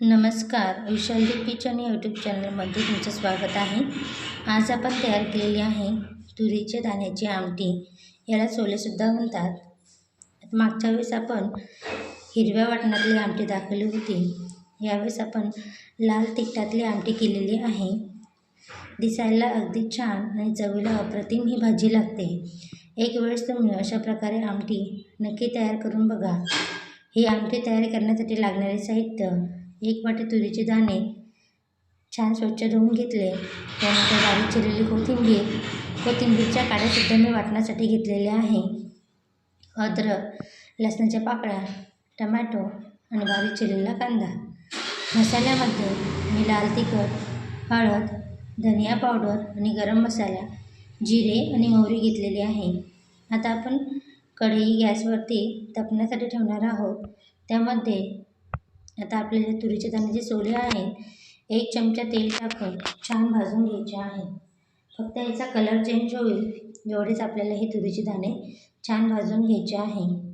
नमस्कार विशालदीप किचन या यूट्यूब चॅनलमध्ये तुमचं स्वागत आहे. आज आपण तयार केलेली आहे तुरीच्या दाण्याची आमटी. याला सोलेसुद्धा म्हणतात. मागच्या वेळेस आपण हिरव्या वाटणातली आमटी दाखवली होती. यावेळेस आपण लाल तिखटातली आमटी केलेली आहे. दिसायला अगदी छान आणि चवीला अप्रतिम ही भाजी लागते. एक वेळेस तुम्ही अशा प्रकारे आमटी नक्की तयार करून बघा. ही आमटी तयार करण्यासाठी लागणारे साहित्य एक वाटी तुरीचे दाणे छान स्वच्छ धुवून घेतले. त्यानंतर बारीक चिरलेली कोथिंबीर कोथिंबीरच्या काड्यासुद्धा मी वाटण्यासाठी घेतलेल्या आहे. अद्रक लसणाच्या पाकळ्या टमॅटो आणि बारीक चिरलेला कांदा. मसाल्यामध्ये मी लाल तिखट हळद धनिया पावडर आणि गरम मसाला जिरे आणि मोहरी घेतलेली आहे. आता आपण कढई गॅसवरती तपण्यासाठी ठेवणार आहोत. त्यामध्ये आता आपल्याला तुरीचे दाणे सोले आहेत एक चमचा तेल टाकून छान भाजून घ्यायचे आहे. फक्त याचा कलर चेंज होईल एवढेच आपल्याला हे तुरीचे दाणे छान भाजून घ्यायचे आहे.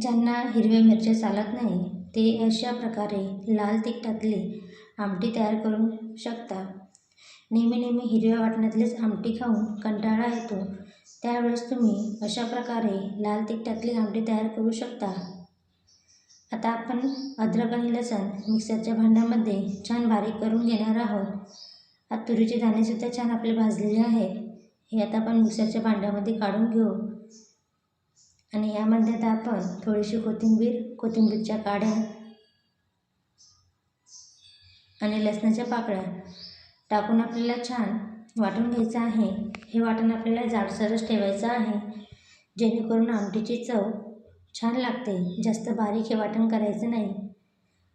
ज्यांना हिरव्या मिरच्या चालत नाही ते अशा प्रकारे लाल तिखटातली आमटी तयार करू शकता. नेहमी नेहमी हिरव्या वाटण्यातलीच आमटी खाऊन कंटाळा येतो. त्यावेळेस तुम्ही अशा प्रकारे लाल तिखटातली आमटी तयार करू शकता. आता आपण अद्रक आणि लसण मिक्सरच्या भांड्यामध्ये छान बारीक करून घेणार आहोत. आता तुरीचे दाणेसुद्धा छान आपले भाजलेले आहेत. हे आता आपण मिक्सरच्या भांड्यामध्ये काढून घेऊ. आणि यामध्ये आता आपण थोडीशी कोथिंबीर कोथिंबीरच्या काड्या आणि लसणाच्या पाकळ्या टाकून आपल्याला छान वाटून घ्यायचं आहे. हे वाटण आपल्याला जाडसरच ठेवायचं आहे. जेणेकरून आमटीची चव छान लागते. जास्त बारीक हे वाटण करायचं नाही.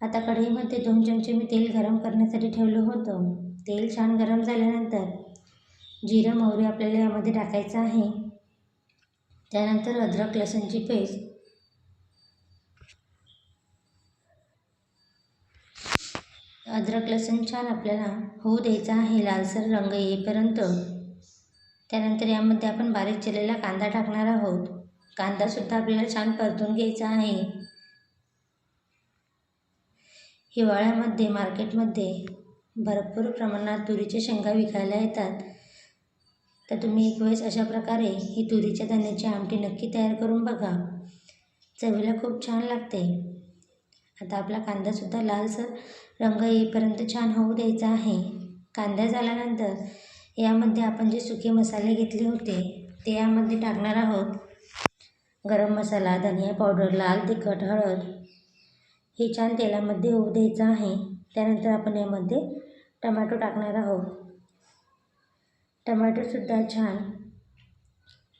आता कढईमध्ये दोन चमचे मी तेल गरम करण्यासाठी ठेवलं होतं. तेल छान गरम झाल्यानंतर जिरं मोहरी आपल्याला यामध्ये टाकायचं आहे. त्यानंतर अद्रक लसणची पेस्ट. अद्रक लसूण छान आपल्याला होऊ द्यायचा आहे. लालसर रंग येईपर्यंत. त्यानंतर यामध्ये आपण बारीक चिरलेला कांदा टाकणार आहोत. कांदासुद्धा आपल्याला छान परतून घ्यायचा आहे. हिवाळ्यामध्ये मार्केटमध्ये भरपूर प्रमाणात तुरीच्या शेंगा विकायला येतात. तर तुम्ही एक वेळेस अशा प्रकारे ही तुरीच्या धान्याची आमटी नक्की तयार करून बघा. चवीला खूप छान लागते. आता आपला कांदासुद्धा लालसर रंग येईपर्यंत छान होऊ द्यायचा आहे. कांदा झाल्यानंतर यामध्ये आपण जे सुके मसाले घेतले होते ते यामध्ये टाकणार आहोत. गरम मसाला धनिया पावडर लाल तिखट हळद हे छान तेलामध्ये होऊ द्यायचं आहे. त्यानंतर आपण यामध्ये टमॅटो टाकणार आहोत. टमॅटोसुद्धा छान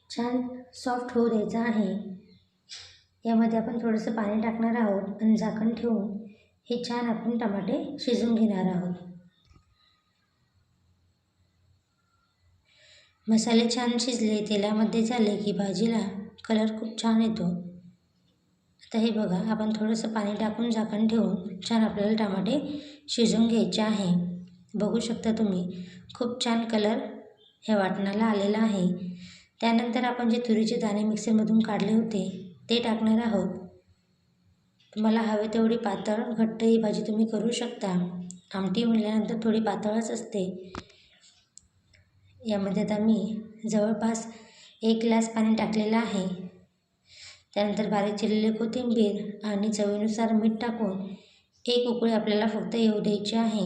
छान सॉफ्ट होऊ द्यायचं आहे. यामध्ये आपण थोडंसं पाणी टाकणार आहोत आणि झाकण ठेवून हे छान आपण टमाटे शिजून घेणार आहोत. मसाले छान शिजले तेलामध्ये झाले की भाजीला कलर खूप छान येतो. आता हे बघा आपण थोडंसं पाणी टाकून झाकण ठेवून छान आपल्याला टमाटे शिजवून घ्यायचे आहे. बघू शकता तुम्ही खूप छान कलर ह्या वाटणाला आलेला आहे. त्यानंतर आपण जे तुरीचे दाणे मिक्सरमधून काढले होते ते टाकणार आहोत. तुम्हाला हवे तेवढी पातळ घट्ट ही भाजी तुम्ही करू शकता. आमटी म्हणल्यानंतर थोडी पातळच असते. यामध्ये आता मी जवळपास एक ग्लास पाणी टाकलेलं आहे. त्यानंतर बारीक चिरलेली कोथिंबीर आणि चवीनुसार मीठ टाकून एक उकळी आपल्याला फक्त येऊ द्यायची आहे.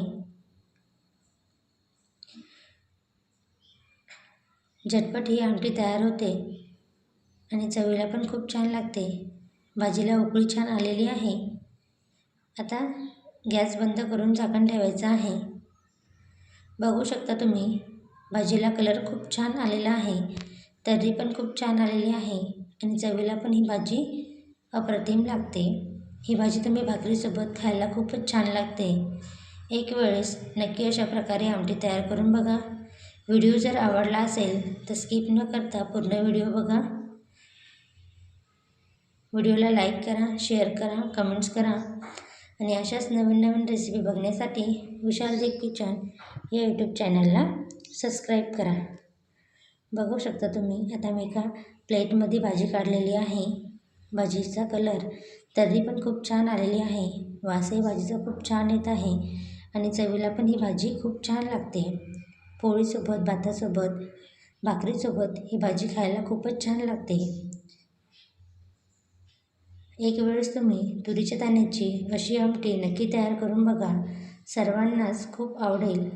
झटपट ही आमटी तयार होते आणि चवीला पण खूप छान लागते. भाजीला उकळी छान आलेली आहे. आता गॅस बंद करून झाकण ठेवायचं आहे. बघू शकता तुम्ही भाजीला कलर खूप छान आलेला आहे. तर्री पण खूप छान आलेली आहे आणि चवीला पण ही भाजी अप्रतिम लागते. ही भाजी तुम्ही भाकरीसोबत खायला खूपच छान लागते. एक वेळेस नक्की अशा प्रकारे आमटी तयार करून बघा. व्हिडिओ जर आवडला असेल तर स्किप न करता पूर्ण व्हिडिओ बघा. व्हिडिओला लाईक करा शेअर करा कमेंट्स करा. आणि अशाच नवीन नवीन रेसिपी बघण्यासाठी विशाल देख किचन या यूट्यूब चॅनलला सबस्क्राईब करा. बघू शकता तुम्ही. आता मी एका प्लेटमध्ये भाजी काढलेली आहे. भाजीचा कलर तर्री पण खूप छान आलेली आहे. वासही भाजीचा खूप छान येत आहे आणि चवीला पण ही भाजी खूप छान लागते. पोळीसोबत भातासोबत भाकरीसोबत ही भाजी खायला खूपच छान लागते. एक वेळेस तुम्ही तुरीच्या दाण्याची अशी आमटी नक्की तयार करून बघा. सर्वांनाच खूप आवडेल.